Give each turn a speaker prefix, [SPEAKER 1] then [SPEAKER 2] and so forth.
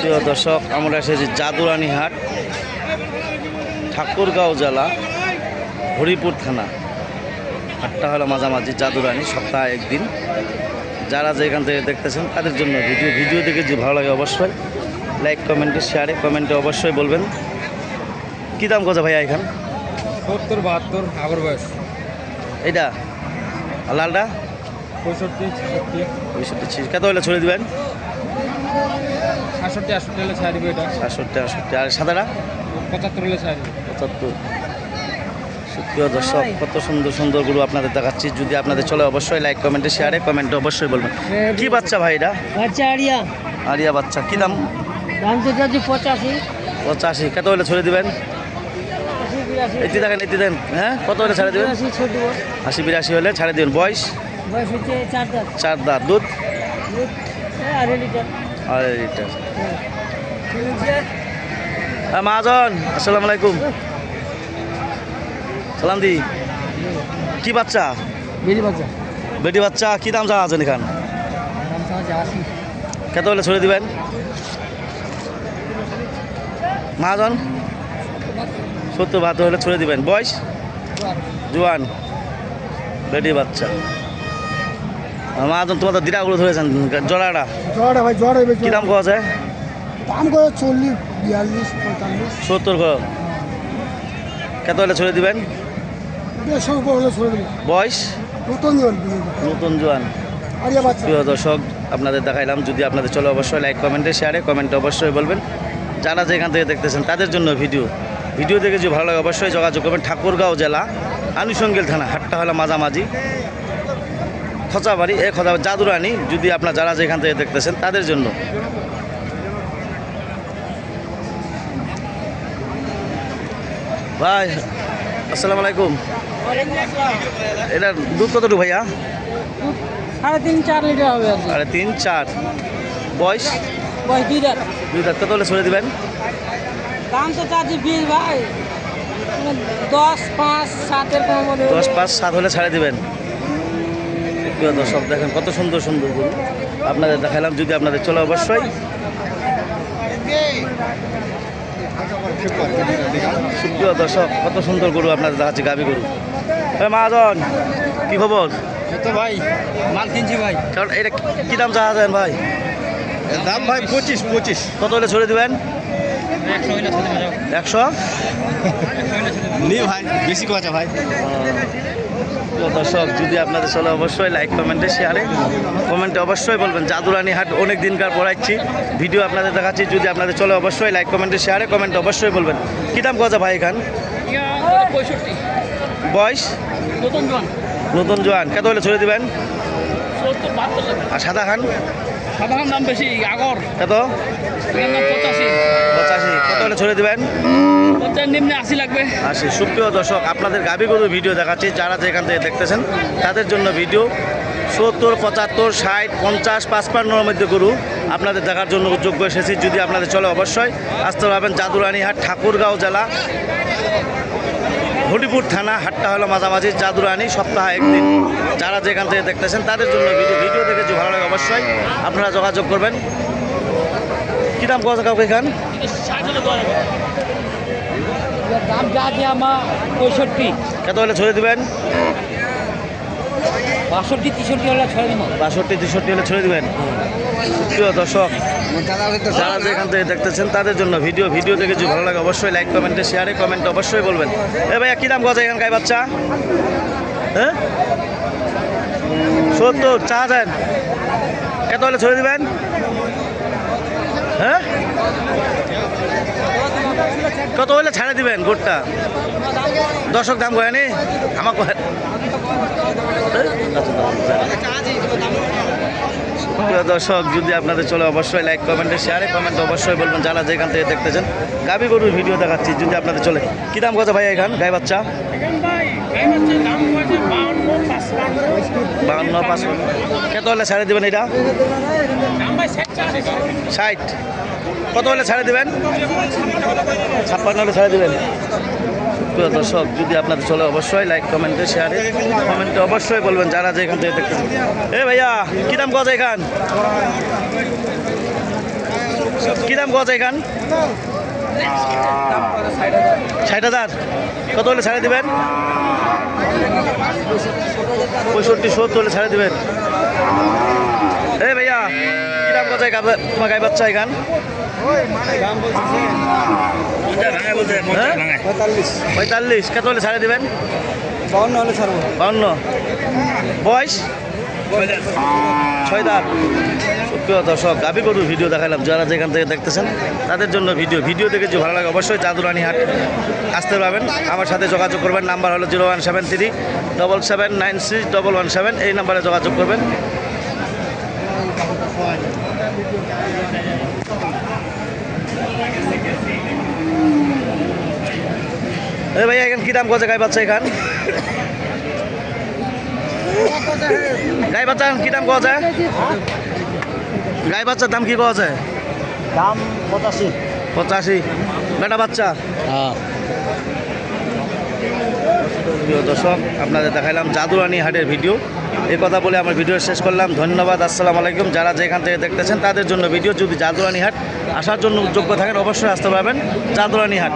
[SPEAKER 1] প্রিয় দর্শক আমরা এসেছি জাদুরানি হাট ঠাকুরগাঁও জেলা হরিপুর থানা। হাটটা হলো মাঝামাঝি জাদুরানি সপ্তাহে একদিন। যারা যেখান থেকে দেখতেছেন তাদের জন্য ভিডিও ভিডিও দেখে যদি ভালো লাগে অবশ্যই লাইক কমেন্টে শেয়ারে কমেন্টে অবশ্যই বলবেন। কী দাম কথা ভাইয়া এখান?
[SPEAKER 2] সত্তর বাহাত্তর আগর বয়স।
[SPEAKER 1] এইটা লালটা?
[SPEAKER 2] পঁয়ষট্টি
[SPEAKER 1] পঁয়ষট্টি কত হলে ছড়িয়ে দেবেন?
[SPEAKER 2] সাতষট্টি আটষট্টি হলে ছাড় দিবে এটা।
[SPEAKER 1] আর সাদাটা
[SPEAKER 2] পঁচাত্তর হলে ছাড় দিবে।
[SPEAKER 1] পঁচাত্তর। সুপ্রিয় দর্শক কত সুন্দর সুন্দরগুলো আপনাদের দেখাচ্ছি। যদি আপনাদের চলে অবশ্যই লাইক কমেন্টে শেয়ারে কমেন্টে অবশ্যই বলবেন। কি বাচ্চা ভাই এটা?
[SPEAKER 3] বাচ্চা আড়িয়া
[SPEAKER 1] আরিয়া বাচ্চা। কি দাম?
[SPEAKER 3] দাম তো পঁচাশি।
[SPEAKER 1] পঁচাশি। কত হলে ছড়ে দিবেন? এটি দেখেন এটি দেন হ্যাঁ কত হলে ছাড়ে দেবেন? আশি বিরাশি হলে ছাড়ে দেবেন। বয়স?
[SPEAKER 3] বয়স হচ্ছে চার দাঁত।
[SPEAKER 1] দাঁত। দুধ?
[SPEAKER 3] দুধ আড়াই
[SPEAKER 1] আর লিটার।
[SPEAKER 3] হ্যাঁ।
[SPEAKER 1] মহাজন আসসালামু আলাইকুম। সালাম দি। কি বাচ্চা? বেটি বাচ্চা। কি দাম চাওয়া আছেন এখান? কত হলে ছড়ে দিবেন? মহাজন সত্তর বাহাত্তর হলে ছড়ে দিবেন। বয়স? জোয়ান। বেটি বাচ্চা। মহাজন তোমার তো দিরাগুলো ধরেছেন জড়াটা
[SPEAKER 4] জড়ে ভাই জড়ে
[SPEAKER 1] কি দাম পাওয়া যায়
[SPEAKER 4] দাম করে চল্লিশ বিয়াল্লিশ পঁয়তাল্লিশ।
[SPEAKER 1] সত্তর করে কত হলে ছড়ে দিবেন? বয়স?
[SPEAKER 4] নতুন জল
[SPEAKER 1] নতুন জোয়ান।
[SPEAKER 4] আরিয়া বাচ্চা।
[SPEAKER 1] প্রিয় দর্শক আপনাদের দেখাইলাম যদি আপনাদের চলে অবশ্যই লাইক কমেন্টে শেয়ারে কমেন্টে অবশ্যই বলবেন। যারা যেখান থেকে দেখতেছেন তাদের জন্য ভিডিও ভিডিও দেখে যদি ভালো লাগে অবশ্যই যোগাযোগ করবেন ঠাকুরগাঁও জেলা আনুষঙ্গিল থানা হাটটা হলো মাঝামাঝি। খচাবাড়ি এ খচা জাদুরানি যদি আপনার যারা যেখান থেকে দেখতেছেন তাদের জন্য। ভাই আসসালামু আলাইকুম। এটা দুধ কতটুকু ভাইয়া?
[SPEAKER 3] সাড়ে তিন চার লিটার হবে আর
[SPEAKER 1] তিন চার। বয়স?
[SPEAKER 3] বয়স দুই দাঁত।
[SPEAKER 1] দুই দাঁত। কত হলে ছড়ে দিবেন?
[SPEAKER 3] দাম তো চাচ্ছি বিশ ভাই। দশ পাঁচ সাতের কম
[SPEAKER 1] দশ পাঁচ সাত হলে ছাড়ে দিবেন। প্রিয় দর্শক দেখেন কত সুন্দর সুন্দর গরু। আপনাদের দেখালাম যদি আপনাদের চলে অবশ্যই। সুপ্রিয় দর্শক কত সুন্দর গরু আপনাদের দেখাচ্ছি গাবি গরু। মহাজন কি খবর?
[SPEAKER 2] তো ভাই মাল কিনছি ভাই।
[SPEAKER 1] কারণ এটা কি দাম চাওয়া যায় ভাই?
[SPEAKER 2] দাম ভাই পঁচিশ পঁচিশ।
[SPEAKER 1] কত হলে ছড়ে দিবেন?
[SPEAKER 2] একশো নি ভাই বেশি কথা ভাই।
[SPEAKER 1] দর্শক যদি আপনাদের চলে অবশ্যই লাইক কমেন্টে শেয়ারে কমেন্টে অবশ্যই বলবেন জাদুরানি হাট অনেক দিনকার পড়াচ্ছি। ভিডিও আপনাদের দেখাচ্ছি যদি আপনাদের চলে অবশ্যই লাইক কমেন্টে শেয়ারে কমেন্টে অবশ্যই বলবেন। কী দাম কথা ভাই এখান? বয়স?
[SPEAKER 3] নতুন জোয়ান।
[SPEAKER 1] নতুন জোয়ান। কত হলে ছড়ে দিবেন? আর সাদা খান?
[SPEAKER 3] সাধারণ দাম বেশি আগর।
[SPEAKER 1] কত?
[SPEAKER 3] পঁচাশি।
[SPEAKER 1] পঁচাশি। কত হলে ছড়ে দিবেন?
[SPEAKER 3] নিম্নে আশি লাগবে।
[SPEAKER 1] সুপ্রিয় দর্শক আপনাদের গাবি ভিডিও দেখাচ্ছি। যারা যেখান থেকে দেখতেছেন তাদের জন্য ভিডিও। সত্তর পঁচাত্তর ষাট পঞ্চাশ পাঁচপান্নর মধ্যে গরু আপনাদের দেখার জন্য যোগ্য এসেছি। যদি আপনাদের চলে অবশ্যই আসতে পারবেন জাদুরানীহাট ঠাকুরগাঁও জেলা। হরিপুর থানা হাটটা হলো মাঝামাঝি চাদুরানি সপ্তাহে একদিন। যারা যেখান থেকে দেখতেছেন তাদের জন্য ভিডিও ভিডিও দেখে যদি ভালো লাগে অবশ্যই আপনারা যোগাযোগ করবেন। কী দাম কথা কাউকে এখান?
[SPEAKER 3] দাম যা দিয়ে আমার পঁয়ষট্টি।
[SPEAKER 1] কত হলে ছড়ে দিবেন?
[SPEAKER 3] বাষট্টি, তেষট্টি হলে
[SPEAKER 1] বাষট্টি, তেষট্টি হলে ছেড়ে দিবেন? প্রিয় দর্শক, যারা যেখান থেকে দেখতেছেন, তাদের জন্য ভিডিও ভিডিও দেখে যদি ভালো লাগে, অবশ্যই লাইক কমেন্টে শেয়ারে কমেন্ট অবশ্যই বলবেন। এ ভাইয়া, কী দাম গজা এখান গাই বাচ্চা? হ্যাঁ সত্তর চা দেন কত হলে ছেড়ে দিবেন? হ্যাঁ? কত হলে ছাড়ে দিবেন গোটটা? দর্শক, দাম কয়নি আমার কয় প্রিয় দর্শক, যদি আপনাদের চলে অবশ্যই লাইক কমেন্টে শেয়ারে কমেন্ট অবশ্যই বলবেন, যারা যেখান থেকে দেখতেছেন। গাবি গরুর ভিডিও দেখাচ্ছি, যদি আপনাদের চলে। কী দাম কত ভাই এখান? গাই বাচ্চা? বাউন্ন পাঁচ কত হলে ছাড়ে দেবেন এটা? ষাট। কত হলে ছাড়ে দেবেন? ছাপ্পান্ন হলে ছাড়ে দেবেন। প্রিয় দর্শক, যদি আপনাদের চলে, অবশ্যই লাইক কমেন্টে শেয়ারে কমেন্টে অবশ্যই বলবেন যারা যেখান থেকে এ ভাইয়া, কী দাম কথা এখান? কী দাম যায় এখান? ষাট হাজার। কত হলে ছাড়ে দেবেন? পঁয়ষট্টি, সত্তর হলে ছাড়ে দেবেন। এ ভাইয়া, কী দাম কোথায় তোমার গাই বাচ্চা এখান? পঁয়তাল্লিশ। কত হলে ছাড়ে দেবেন?
[SPEAKER 2] বাউন্ন হলে ছাড়বো।
[SPEAKER 1] বাউন্ন। বয়স? ছয় দাঁত। দর্শক গাবি গরুর ভিডিও দেখালাম। যারা যেখান থেকে দেখতেছেন তাদের জন্য ভিডিও। ভিডিও দেখে যদি ভালো লাগে অবশ্যই চাঁদুরানি হাট আসতে পারবেন। আমার সাথে যোগাযোগ করবেন। নাম্বার হলো zero one seven three double seven nine six double one seven. এই নাম্বারে যোগাযোগ করবেন। এ ভাইয়া এখান কী দাম করছে গাই বাচ্চা এখান? গাই বাচ্চা এখন কী দাম পাওয়া যায়? গাই বাচ্চার দাম কি পাওয়া যায়?
[SPEAKER 2] দাম পঁচাশি।
[SPEAKER 1] পঁচাশি। বেটা বাচ্চা?
[SPEAKER 2] হ্যাঁ।
[SPEAKER 1] প্রিয় দর্শক আপনাদের দেখাইলাম জাদুরানি হাটের ভিডিও। এই কথা বলে আমার ভিডিও শেষ করলাম। ধন্যবাদ আসসালামু আলাইকুম। যারা যেখান থেকে দেখতেছেন তাদের জন্য ভিডিও। যদি জাদুরানি হাট আসার জন্য যোগ্য থাকেন অবশ্যই আসতে পারবেন। জাদুরানি হাট।